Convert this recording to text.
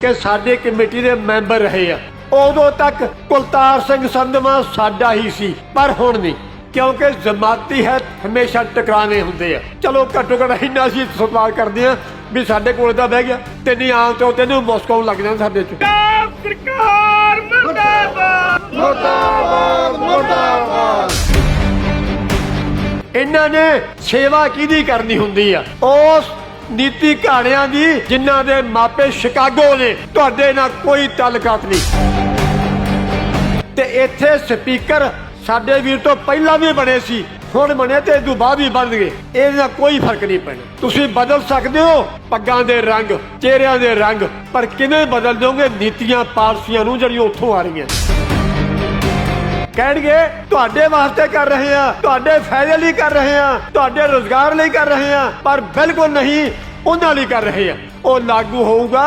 ਕਿ ਸਾਡੇ ਕਮੇਟੀ ਦੇ ਮੈਂਬਰ ਰਹੇ ਆ। ਉਦੋਂ ਤੱਕ ਕੁਲਤਾਰ ਸਿੰਘ ਸੰਧਵਾ ਸਾਡਾ ਹੀ ਸੀ ਪਰ ਹੁਣ ਨਹੀਂ ਕਿਉਂਕਿ ਜਮਾਤੀ ਹੈ ਹਮੇਸ਼ਾ ਟਕਰਾਣੇ ਹੁੰਦੇ ਆ। ਚਲੋ ਘੱਟੋ ਘੱਟ ਇੰਨਾ ਅਸੀਂ ਸਤਿਕਾਰ ਕਰਦੇ ਆ ਵੀ ਸਾਡੇ ਕੋਲ ਤਾਂ ਬਹਿ ਗਿਆ ਤੇ ਨਹੀਂ ਆਮ ਤੋਂ ਤੈਨੂੰ ਮੋਸਕੋ ਲੱਗ ਜਾਂਦਾ ਸਾਡੇ ਚ। ਸਰਕਾਰ ਮੁਰਦਾਬਾਦ। ਮੁਰਦਾਬਾਦ ਮੁਰਦਾਬਾਦ। ਇਹਨਾਂ ਨੇ ਸੇਵਾ ਕਿਹਦੀ ਕਰਨੀ ਹੁੰਦੀ ਆ? ਉਸ ਨੀਤੀ ਘਾੜਿਆਂ ਦੀ ਜਿਨ੍ਹਾਂ ਦੇ ਮਾਪੇ ਸ਼ਿਕਾਗੋ ਨੇ, ਤੁਹਾਡੇ ਨਾਲ ਕੋਈ ਤਾਲੁਕਾਤ ਨਹੀਂ। ਤੇ ਇੱਥੇ ਸਪੀਕਰ ਸਾਡੇ ਵੀਰ ਤੋਂ ਪਹਿਲਾਂ ਵੀ ਬਣੇ ਸੀ, ਹੁਣ ਬਣੇ ਤੇ ਇਹ ਤੋਂ ਬਾਅਦ ਵੀ ਬਣ ਗਏ। ਇਹਦੇ ਨਾਲ ਕੋਈ ਫ਼ਰਕ ਨਹੀਂ ਪੈਣਾ। ਤੁਸੀਂ ਬਦਲ ਸਕਦੇ ਹੋ ਪੱਗਾਂ ਦੇ ਰੰਗ, ਚਿਹਰਿਆਂ ਦੇ ਰੰਗ, ਪਰ ਕਿਵੇਂ ਬਦਲ ਦੋਗੇ ਨੀਤੀਆਂ ਪਾਲਸੀਆਂ ਨੂੰ ਜਿਹੜੀਆਂ ਉੱਥੋਂ ਆ ਰਹੀਆਂ ਕਹਿਣਗੇ, ਤੁਹਾਡੇ ਵਾਸਤੇ ਕਰ ਰਹੇ ਆ ਤੁਹਾਡੇ ਫਾਇਦੇ ਲਈ ਕਰ ਰਹੇ ਆ ਤੁਹਾਡੇ ਰੋਜ਼ਗਾਰ ਲਈ ਕਰ ਰਹੇ ਆ ਪਰ ਬਿਲਕੁਲ ਨਹੀਂ, ਉਹਨਾਂ ਲਈ ਕਰ ਰਹੇ ਆ ਉਹ ਲਾਗੂ ਹੋਊਗਾ।